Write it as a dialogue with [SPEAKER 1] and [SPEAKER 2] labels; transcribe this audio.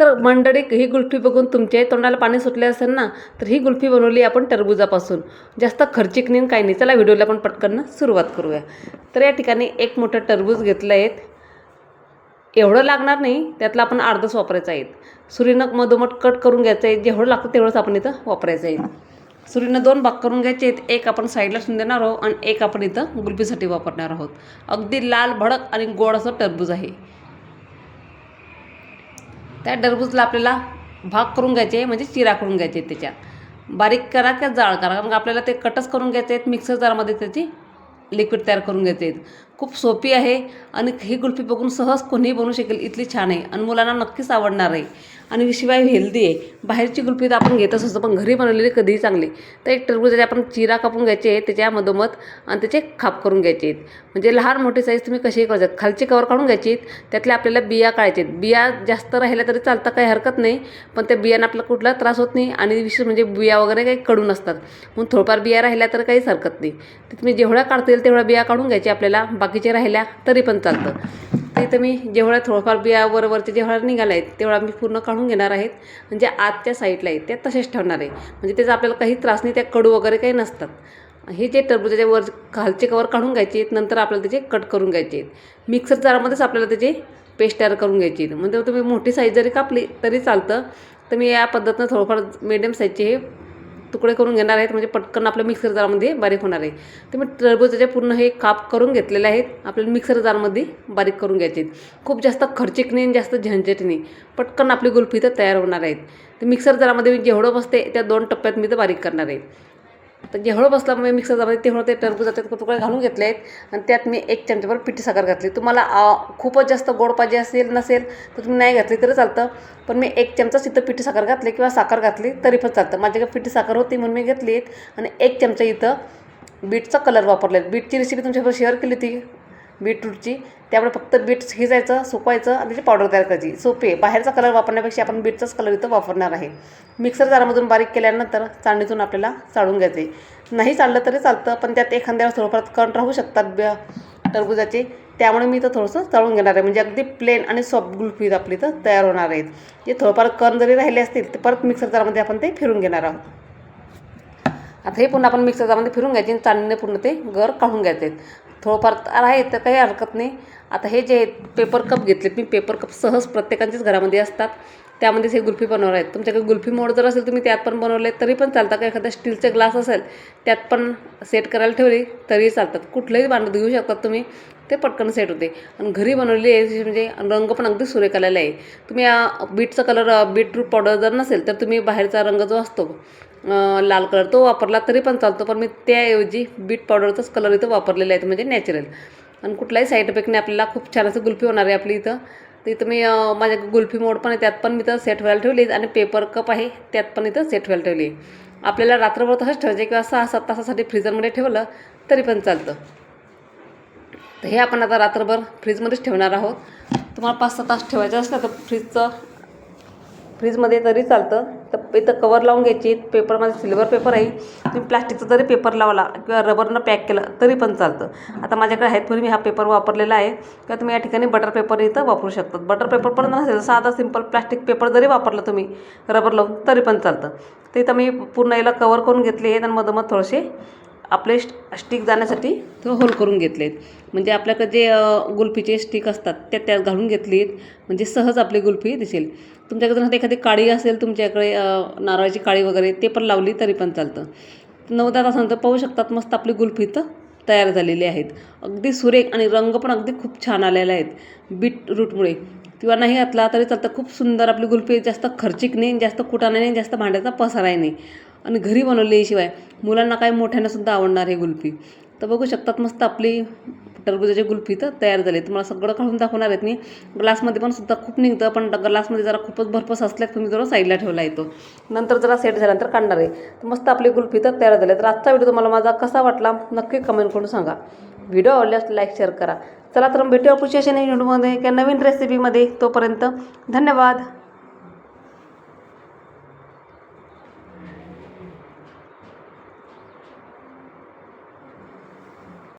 [SPEAKER 1] तर मंडळी ही गुल्फी बघून तुमच्या तोंडाला पाणी सुटले असेल ना तर ही गुल्फी बनवली आपण टरबुजापासून. जास्त खर्चिक नाही काही नाही. चला व्हिडिओला आपण पटकन सुरुवात करूया. तर या ठिकाणी एक मोठं टरबूज घेतलं आहेत एवढं लागणार नाही त्यातलं आपण अर्धच वापरायचं आहे. सुरीनं मधोमध कट करून घ्यायचं आहे. जेवढं लागतं तेवढंच आपण इथं वापरायचं आहे. सुरीनं दोन भाग करून घ्यायचे आहेत. एक आपण साईडला ठेवून देणार आहोत आणि एक आपण इथं गुलपीसाठी वापरणार आहोत. अगदी लाल भडक आणि गोड असं टरबूज आहे. त्या टरबूजला आपल्याला भाग करून घ्यायचे आहे म्हणजे चिरा करून घ्यायचे त्याच्यात. बारीक करा किंवा जाळ करा कारण आपल्याला ते कटच करून घ्यायचे आहेत मिक्सर जारमध्ये त्याची लिक्विड तयार करून घ्यायचे आहेत. खूप सोपी आहे आणि ही कुल्फी बघून सहज कोणीही बनवू शकेल इथली छान आहे. आणि मुलांना नक्कीच आवडणार आहे. आणि शिवाय हेल्दी आहे. बाहेरची गुलपी तर आपण घेतच असतो पण घरी बनवलेली कधीही चांगली. तर एक टरबूजाचे आपण चिरा कापून घ्यायचे आहे त्याच्या मधोमध आणि त्याचे खाप करून घ्यायचे आहेत. म्हणजे लहान मोठी साईज तुम्ही कसेही करू शकता? खालची कवर काढून घ्यायची आहेत त्यातल्या आपल्याला बिया काढायचे आहेत. बिया जास्त राहिल्या तरी चालतं काही हरकत नाही. पण त्या बियानं आपला कुठला त्रास होत नाही आणि विशेष म्हणजे बिया वगैरे काही कडून असतात. म्हणून थोडंफार बिया राहिल्या तर काहीच हरकत नाही. ते तुम्ही जेवढ्या काढता येईल तेवढ्या बिया काढून घ्यायची आपल्याला. बाकीचे राहिल्या तरी पण चालतं. तर मी जेवढ्या थोडंफार बिया वरवरचे जेवढा निघाला आहेत तेवढा मी पूर्ण काढून घेणार आहेत. म्हणजे आतच्या साईडला आहेत त्या तसेच ठेवणार आहे. म्हणजे त्याचा आपल्याला काही त्रास नाही त्या कडू वगैरे काही नसतात. हे जे टरबुजाच्या वर खालचे कवर काढून घ्यायचे आहेत नंतर आपल्याला त्याचे कट करून घ्यायचे आहेत. मिक्सर जारामध्येच आपल्याला त्याचे पेस्ट तयार करून घ्यायची म्हणजे तुम्ही मोठी साईज जरी कापली तरी चालतं. तर मी या पद्धतीनं थोडंफार मिडियम साईजचे हे तुकडे करून घेणार आहेत. म्हणजे पटकन आपल्या मिक्सर जारमध्ये बारीक होणार आहे. तर मी टरबूजाचे पूर्ण हे काप करून घेतलेले आहेत. आपल्याला मिक्सर जारमध्ये बारीक करून घ्यायचे आहेत. खूप जास्त खर्चिक नाही आणि जास्त झंझट नाही. पटकन आपली गुल्फी तर तयार होणार आहेत. तर मिक्सर जारामध्ये मी जेवढं बसते त्या दोन टप्प्यात मी तर बारीक करणार आहे. तर जेवढं बसलं मी मिक्सर जारमध्ये तेवढं ते टरबूजाचे तुकडे घालून घेतले आहेत. आणि त्यात मी एक चमचाभर पिठी साखर घातली. तुम्हाला खूपच जास्त गोड पाहिजे असेल नसेल तर तुम्ही नाही घातली तरी चालतं. पण मी एक चमचा इथं पिठी साखर घातली किंवा साखर घातली तरी पण चालतं. माझ्याकडे पिठी साखर होती म्हणून मी घेतली आहेत आणि एक चमचा इथं बीटचा कलर वापरला आहे बीटची रेसिपी तुमच्याबरोबर शेअर केली होती. बीटरूटची त्यामुळे फक्त बीट्स शिजायचं सुकवायचं आणि त्याची पावडर तयार करायची. सोपे बाहेरचा कलर वापरण्यापेक्षा आपण बीटचाच कलर इथं वापरणार आहे. मिक्सर जारामधून बारीक केल्यानंतर चाळणीतून आपल्याला चाळून घ्यायचे. नाही चाललं तरी चालतं पण त्यात एखाद्या थोडंफार कण राहू शकतात ब टरबुजाचे. त्यामुळे मी इथं थोडंसं चाळून घेणार आहे. म्हणजे अगदी प्लेन आणि सॉफ्ट गुलफीज आपली इथं तयार होणार आहेत. जे थोडंफार कण जरी राहिले असतील तर परत मिक्सर जारामध्ये आपण ते फिरून घेणार आहोत. आता हे पुन्हा आपण मिक्सर जारमध्ये फिरून घ्यायचे आणि चाळणीने पूर्ण ते गर काढून घ्यायचे थोडंफार आहे तर काही हरकत नाही. आता हे जे पेपर कप घेतलेत मी पेपर कप सहज प्रत्येकांच्याच घरामध्ये असतात. त्यामध्येच हे गुल्फी बनवणार आहेत. तुमच्याकडे गुल्फी मोड जर असेल तुम्ही त्यात पण बनवले तरी पण चालतात का एखादा स्टीलचा ग्लास असेल त्यात पण सेट करायला ठेवली तरी चालतात. कुठलंही भांडं घेऊ शकतात तुम्ही ते पटकन सेट होते. आणि घरी बनवलेली आहे म्हणजे रंग पण अगदी सुरेख आलेला आहे. तुम्ही बीटचा कलर बीटरूट पावडर जर नसेल तर तुम्ही बाहेरचा रंग जो असतो लाल कलर तो वापरला तरी पण चालतो पण मी त्याऐवजी बीट पावडरचाच कलर इथं वापरलेला आहे म्हणजे नॅचरल आणि कुठलाही साईड इफेक्ट नाही आपल्याला खूप छान असं गुल्फी होणार आहे आपली इथं. तर इथं मी माझ्या गुल्फी मोड पण आहे त्यात पण मी तर सेट व्हायला ठेवली आणि पेपर कप आहे त्यात पण इथं सेट व्हायला ठेवली आपल्याला रात्रभर तसंच ठेवायचे किंवा सहा सात तासासाठी फ्रीजरमध्ये ठेवलं तरी पण चालतं. तर हे आपण आता रात्रभर फ्रीजमध्येच ठेवणार आहोत. तुम्हाला पाच सहा तास ठेवायचं असलं तर फ्रीजचं फ्रीजमध्ये तरी चालतं. तर इथं कवर लावून घ्यायची. पेपरमध्ये सिल्वर पेपर आहे. तुम्ही प्लास्टिकचा जरी पेपर लावला किंवा रबरनं पॅक केलं तरी पण चालतं. आता माझ्याकडे आहेत म्हणून मी हा पेपर वापरलेला आहे. किंवा तुम्ही या ठिकाणी बटर पेपर इथं वापरू शकतात. बटर पेपर पण नसेल साधा सिंपल प्लास्टिक पेपर जरी वापरला तुम्ही रबर लावून तरी पण चालतं. ते इथं मी पूर्ण याला कवर करून घेतले आहेत आणि मधोमध थोडेसे आपले स्टिक जाण्यासाठी थोडं होल करून घेतले आहेत म्हणजे आपल्याकडे जे गुल्फीचे स्टिक असतात त्या त्यात घालून घेतली आहेत म्हणजे सहज आपली गुल्फी दिसेल. तुमच्याकडे जर एखादी काळी असेल तुमच्याकडे नारळाची काळी वगैरे ते पण लावली तरी पण चालतं. नऊ दहा तासानंतर पाहू शकतात मस्त आपली गुल्फी तर तयार झालेली आहेत. अगदी सुरेख आणि रंग पण अगदी खूप छान आलेले आहेत बीट रूटमुळे किंवा नाही घातला तरी चालतं खूप सुंदर आपली गुल्फी जास्त खर्चिक नाही जास्त कुटाणा नाही जास्त भांड्याचा पसाराही नाही. आणि घरी बनवली शिवाय मुलांना काय मोठ्यांनासुद्धा आवडणार हे गुल्फी. तर बघू शकतात मस्त आपली टरबुजाची गुल्फी तर तयार झाली. तुम्हाला सगळं काढून दाखवणार आहेत मी. ग्लासमध्ये पण सुद्धा खूप निघतं पण ग्लासमध्ये जरा खूपच भरपूर असल्यास तुम्ही जरा साईडला ठेवला येतो. नंतर जरा सेट झाल्यानंतर काढणार आहे. तर मस्त आपली गुल्फी तर तयार झाली. तर आजचा व्हिडिओ तुम्हाला माझा कसा वाटला नक्की कमेंट करून सांगा. व्हिडिओ आवडल्यास लाईक शेअर करा. चला तर भेटूया पुढच्या अशा नवीन व्हिडिओमध्ये किंवा नवीन रेसिपीमध्ये तोपर्यंत धन्यवाद.